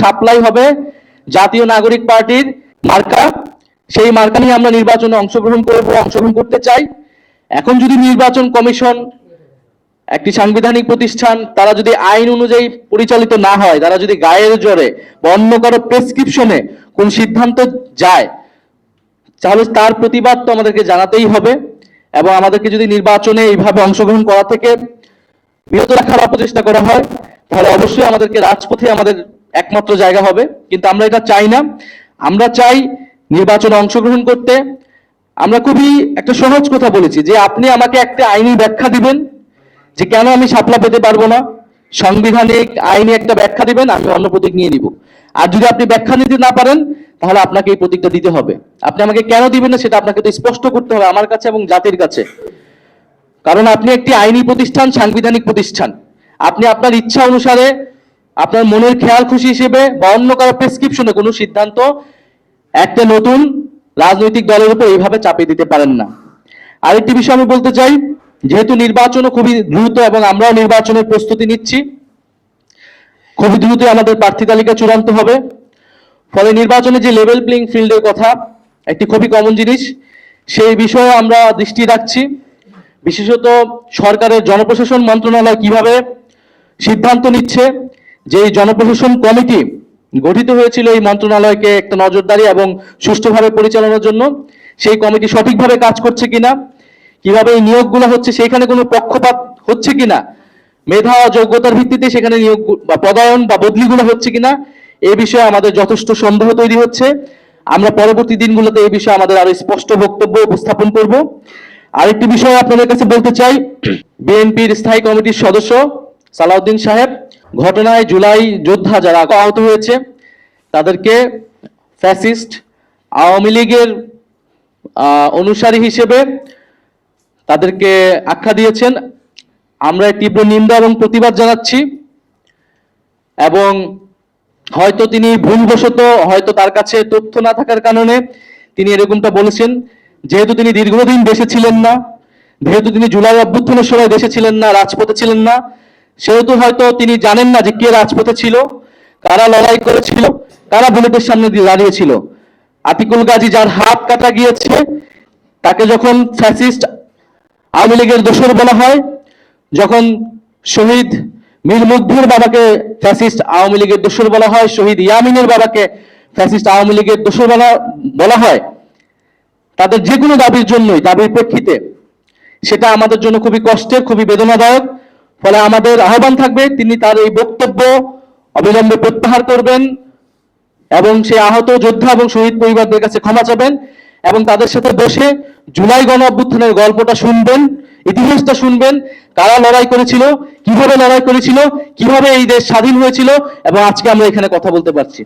Supply হবে জাতীয় নাগরিক পার্টির মার্কা। সেই মার্কা নিয়ে আমরা নির্বাচনে অংশগ্রহণ করব, অংশগ্রহণ করতে চাই। এখন যদি নির্বাচন কমিশন একটি সাংবিধানিক প্রতিষ্ঠান, তারা যদি আইন অনুযায়ী পরিচালিত না হয়, তারা যদি গায়ের জোরে বা অন্য কারও প্রেসক্রিপশনে কোন সিদ্ধান্ত যায়, তাহলে তার প্রতিবাদ তো আমাদেরকে জানাতেই হবে এবং আমাদেরকে যদি নির্বাচনে এইভাবে অংশগ্রহণ করা থেকে বিরত রাখার অপচেষ্টা করা হয়, তাহলে অবশ্যই আমাদেরকে রাজপথে আমাদের একমাত্র জায়গা হবে, কিন্তু আমরা এটা চাই না। আমরা চাই নির্বাচনে অংশগ্রহণ করতে। আমরা খুবই একটা সহজ কথা বলেছি যে আপনি আমাকে একটা আইনি ব্যাখ্যা দিবেন যে কেন আমি সাপলা পেতে পারব না। সাংবিধানিক আইনি একটা ব্যাখ্যা দিবেন, আমি অন্য প্রতীক নিয়ে নিব। আর যদি আপনি ব্যাখ্যা নিতে না পারেন, তাহলে আপনাকে এই প্রতীকটা দিতে হবে। আপনি আমাকে কেন দিবেন না সেটা আপনাকে তো স্পষ্ট করতে হবে আমার কাছে এবং জাতির কাছে। কারণ আপনি একটি আইনি প্রতিষ্ঠান, সাংবিধানিক প্রতিষ্ঠান। আপনি আপনার ইচ্ছা অনুসারে আপনার মনের খেয়াল খুশি হিসেবে বা অন্য কারও প্রেসক্রিপশনে কোনো সিদ্ধান্ত একটা নতুন রাজনৈতিক দলের উপর এইভাবে চাপিয়ে দিতে পারেন না। আরেকটি বিষয় আমি বলতে চাই, যেহেতু নির্বাচনও খুবই দ্রুত এবং আমরাও নির্বাচনের প্রস্তুতি নিচ্ছি, খুবই দ্রুত আমাদের প্রার্থী তালিকা চূড়ান্ত হবে। ফলে নির্বাচনে যে লেভেল প্লেইং ফিল্ডের কথা, একটি খুবই কমন জিনিস, সেই বিষয়ে আমরা দৃষ্টি রাখছি। বিশেষত সরকারের জনপ্রশাসন মন্ত্রণালয় কীভাবে সিদ্ধান্ত নিচ্ছে যে জনপ্রশাসন কমিটি গঠিত হয়েছিল এই মন্ত্রণালয়কে একটা নজরদারি এবং সুষ্ঠুভাবে পরিচালনার জন্য, সেই কমিটি সঠিকভাবে কাজ করছে কিনা, কীভাবে এই নিয়োগগুলো হচ্ছে, সেখানে কোনো পক্ষপাত হচ্ছে কিনা, মেধা যোগ্যতার ভিত্তিতে সেখানে নিয়োগ বা পদায়ন বা বদলিগুলো হচ্ছে কিনা, এ বিষয়ে আমাদের যথেষ্ট সন্দেহ তৈরি হচ্ছে। আমরা পরবর্তী দিনগুলোতে এই বিষয়ে আমাদের আরও স্পষ্ট বক্তব্য উপস্থাপন করব। আরেকটি বিষয় আপনাদের কাছে বলতে চাই, বিএনপির স্থায়ী কমিটির সদস্য সালাউদ্দিন সাহেব, ঘটনায় জুলাই যোদ্ধা যারা আহত হয়েছে, তাদেরকে ফ্যাসিস্ট আওয়ামী লীগের অনুসারী হিসেবে তাদেরকে আখ্যা দিয়েছেন। আমরা তীব্র নিন্দা এবং প্রতিবাদ জানাচ্ছি এবং হয়তো তিনি ভুলবশত, হয়তো তার কাছে তথ্য না থাকার কারণে তিনি এরকমটা বলেছেন। যেহেতু তিনি দীর্ঘদিন দেশে ছিলেন না, যেহেতু তিনি জুলাই অভ্যুত্থানের সময় দেশে ছিলেন না, রাজপথে ছিলেন না সেহেতু হয়তো তিনি জানেন না যে কে রাজপথে ছিল, কারা লড়াই করেছিল, কারা বুলেটের সামনে দিয়ে দাঁড়িয়েছিল। আতিকুল গাজী যার হাত কাটা গিয়েছে, তাকে যখন ফ্যাসিস্ট আওয়ামী লীগের দোসর বলা হয়, যখন শহীদ মীর মুগ্ধের বাবাকে ফ্যাসিস্ট আওয়ামী লীগের দোসর বলা হয়, শহীদ ইয়ামিনের বাবাকে ফ্যাসিস্ট আওয়ামী লীগের দোসর বলা বলা হয়, তাদের যে কোনো দাবির জন্যই, দাবির প্রেক্ষিতে, সেটা আমাদের জন্য খুবই কষ্টের, খুবই বেদনাদায়ক। ফলে আমাদের আহ্বান থাকবে, তিনি তার এই বক্তব্য অবিলম্বে প্রত্যাহার করবেন এবং সে আহত যোদ্ধা এবং শহীদ পরিবারদের কাছে ক্ষমা চাবেন এবং তাদের সাথে বসে জুলাই গণ অভ্যুত্থানের গল্পটা শুনবেন, ইতিহাসটা শুনবেন, কারা লড়াই করেছিল, কীভাবে লড়াই করেছিল, কীভাবে এই দেশ স্বাধীন হয়েছিল, এবং আজকে আমরা এখানে কথা বলতে পারছি।